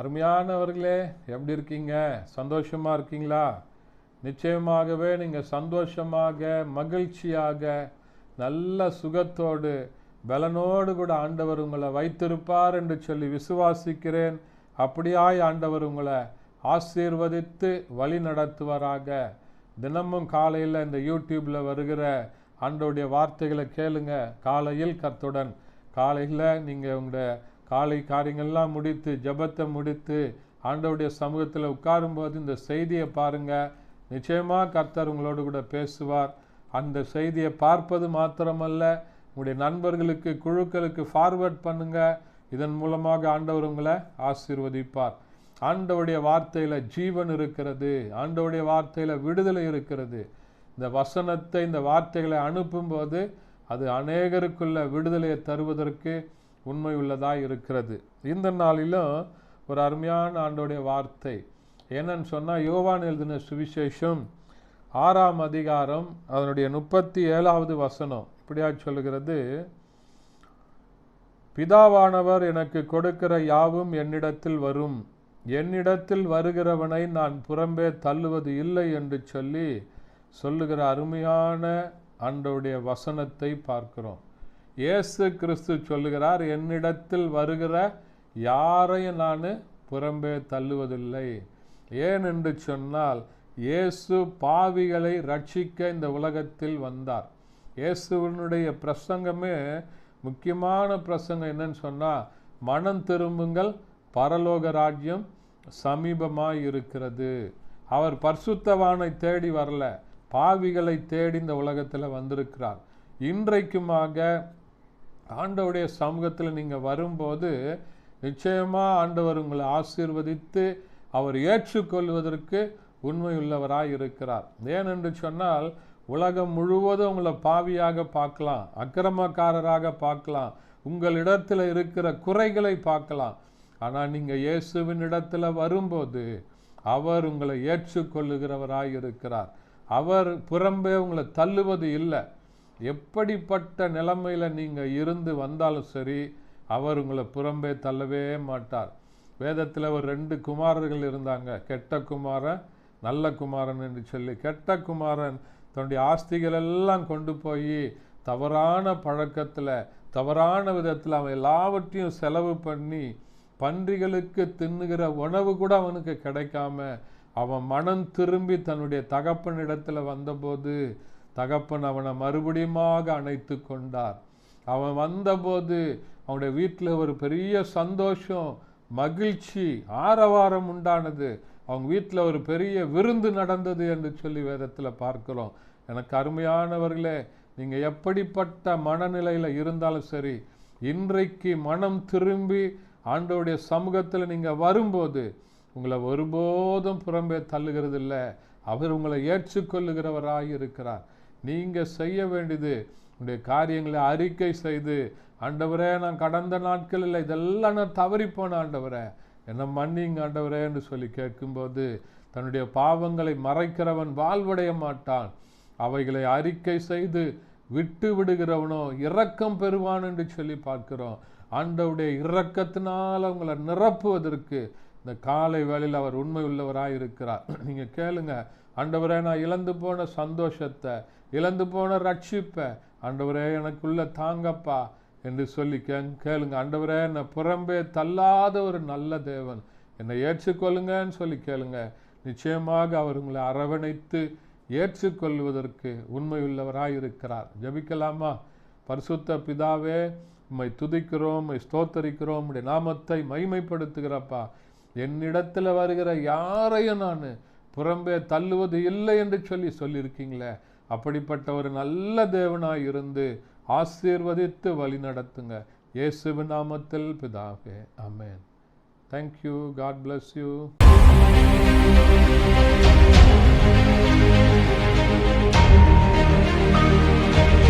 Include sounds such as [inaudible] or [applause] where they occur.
அருமையானவர்களே எப்படி இருக்கீங்க? சந்தோஷமாக இருக்கீங்களா? நிச்சயமாகவே நீங்கள் சந்தோஷமாக மகிழ்ச்சியாக நல்ல சுகத்தோடு பலனோடு கூட ஆண்டவர் உங்களை வைத்திருப்பார் என்று சொல்லி விசுவாசிக்கிறேன். அப்படியாய் ஆண்டவர் உங்களை ஆசீர்வதித்து வழி நடத்துவராக. தினமும் காலையில் இந்த யூடியூப்பில் வருகிற ஆண்டோடைய வார்த்தைகளை கேளுங்க. காலையில் கத்துடன் காலையில் நீங்கள் உங்களுடைய காலை காரியங்கள்லாம் முடித்து ஜெபத்தை முடித்து ஆண்டவுடைய சமூகத்தில் உட்காரும்போது இந்த செய்தியை பாருங்கள் நிச்சயமாக கர்த்தர் உங்களோடு கூட பேசுவார். அந்த செய்தியை பார்ப்பது மாத்திரமல்ல உங்களுடைய நண்பர்களுக்கு குழுக்களுக்கு ஃபார்வர்ட் பண்ணுங்கள் இதன் மூலமாக ஆண்டவர் உங்களை ஆசீர்வதிப்பார். ஆண்டவுடைய வார்த்தையில் ஜீவன் இருக்கிறது. ஆண்டவுடைய வார்த்தையில் விடுதலை இருக்கிறது. இந்த வசனத்தை இந்த வார்த்தைகளை அனுப்பும்போது அது அநேகருக்குள்ள விடுதலையை தருவதற்கு உண்மையுள்ளதாக இருக்கிறது. இந்த நாளிலும் ஒரு அருமையான ஆண்டோடைய வார்த்தை. என்னன்னு சொன்னால் யோவான் எழுதின சுவிசேஷம் ஆறாம் அதிகாரம் அதனுடைய முப்பத்தி ஏழாவது வசனம். இப்படியா சொல்லுகிறது பிதாவானவர் எனக்கு கொடுக்கிற யாவும் என்னிடத்தில் வரும். என்னிடத்தில் வருகிறவனை நான் புறம்பே தள்ளுவது இல்லை என்று சொல்லி சொல்லுகிற அருமையான ஆண்டவுடைய வசனத்தை பார்க்கிறோம். இயேசு கிறிஸ்து சொல்லுகிறார் என்னிடத்தில் வருகிற யாரையும் நான் புறம்பே தள்ளுவதில்லை. ஏன் என்று சொன்னால் இயேசு பாவிகளை ரட்சிக்க இந்த உலகத்தில் வந்தார். இயேசுவனுடைய பிரசங்கமே முக்கியமான பிரசங்கம் என்னன்னு சொன்னால் மனம் திரும்புங்கள் பரலோக ராஜ்யம் சமீபமாக இருக்கிறது. அவர் பர்சுத்தவானை தேடி வரல பாவிகளை தேடி இந்த உலகத்தில் வந்திருக்கிறார். இன்றைக்குமாக ஆண்டவுடைய சமூகத்தில் நீங்கள் வரும்போது நிச்சயமாக ஆண்டவர் உங்களை ஆசீர்வதித்து அவர் ஏற்றுக்கொள்வதற்கு உண்மையுள்ளவராக இருக்கிறார். ஏனென்று சொன்னால் உலகம் முழுவதும் உங்களை பாவியாக பார்க்கலாம் அக்கிரமக்காரராக பார்க்கலாம் உங்களிடத்தில் இருக்கிற குறைகளை பார்க்கலாம். ஆனால் நீங்கள் இயேசுவின் இடத்துல வரும்போது அவர் உங்களை ஏற்றுக்கொள்ளுகிறவராக இருக்கிறார். அவர் புறம்பே உங்களை தள்ளுவது இல்லை. எப்படிப்பட்ட நிலைமையில் நீங்கள் இருந்து வந்தாலும் சரி அவர் உங்களை புறம்பே தள்ளவே மாட்டார். வேதத்தில் ஒரு ரெண்டு குமாரர்கள் இருந்தாங்க. கெட்ட குமாரன் நல்ல குமாரன் என்று சொல்லி கெட்ட குமாரன் தன்னுடைய ஆஸ்திகள் எல்லாம் கொண்டு போய் தவறான பழக்கத்தில் தவறான விதத்தில் அவன் எல்லாவற்றையும் செலவு பண்ணி பன்றிகளுக்கு தின்னுகிற உணவு கூட அவனுக்கு கிடைக்காம அவன் மனம் திரும்பி தன்னுடைய தகப்பன் இடத்துல வந்தபோது தகப்பன் அவனை மறுபடியுமாக அணைத்து கொண்டார். அவன் வந்தபோது அவனுடைய வீட்டில் ஒரு பெரிய சந்தோஷம் மகிழ்ச்சி ஆரவாரம் உண்டானது. அவங்க வீட்டில் ஒரு பெரிய விருந்து நடந்தது என்று சொல்லி வேதத்தில் பார்க்கிறோம். எனக்கு அருமையானவர்களே நீங்கள் எப்படிப்பட்ட மனநிலையில் இருந்தாலும் சரி இன்றைக்கு மனம் திரும்பி ஆண்டோடைய சமூகத்தில் நீங்கள் வரும்போது உங்களை ஒருபோதும் புறம்பே தள்ளுகிறது இல்லை அவர் உங்களை ஏற்றுக்கொள்ளுகிறவராக இருக்கிறார். நீங்கள் செய்ய வேண்டியது உங்களுடைய காரியங்களை அறிக்கை செய்து ஆண்டவரே நான் கடந்த நாட்களில் இதெல்லாம் நான் தவறிப்போன ஆண்டவரே. என்னை மன்னிங்க ஆண்டவரே என்று சொல்லி கேட்கும்போது தன்னுடைய பாவங்களை மறைக்கிறவன் வாழ்வடைய மாட்டான். அவைகளை அறிக்கை செய்து விட்டு விடுகிறவனோ இரக்கம் பெறுவான் என்று சொல்லி பார்க்கிறோம். ஆண்டவுடைய இரக்கத்தினால் அவங்களை நிரப்புவதற்கு இந்த காலை வேளையில் அவர் உண்மை உள்ளவராக இருக்கிறார் [clears throat] நீங்கள் கேளுங்க. ஆண்டவரே நான் இழந்து போன சந்தோஷத்தை இழந்து போன ரட்சிப்பை ஆண்டவரே எனக்குள்ளே தாங்கப்பா என்று சொல்லி கே கேளுங்க. ஆண்டவரே என்னை புறம்பே தள்ளாத ஒரு நல்ல தேவன். என்னை ஏற்றுக்கொள்ளுங்கன்னு சொல்லி கேளுங்க. நிச்சயமாக அவர் உங்களை அரவணைத்து ஏற்றுக்கொள்வதற்கு உண்மையுள்ளவராக இருக்கிறார் ஜபிக்கலாமா? பரிசுத்த பிதாவே உம்மை துதிக்கிறோம் உம்மை ஸ்தோத்தரிக்கிறோம். உடைய நாமத்தை மைமைப்படுத்துகிறப்பா என்னிடத்தில் வருகிற யாரையும் நான் புறம்பே தள்ளுவது இல்லை என்று சொல்லி சொல்லியிருக்கீங்களே. அப்படிப்பட்ட ஒரு நல்ல தேவனாய் இருந்து ஆசீர்வதித்து வழி நடத்துங்க. இயேசுவ நாமத்தில் பிதாவே amen thank you God bless you Thank you.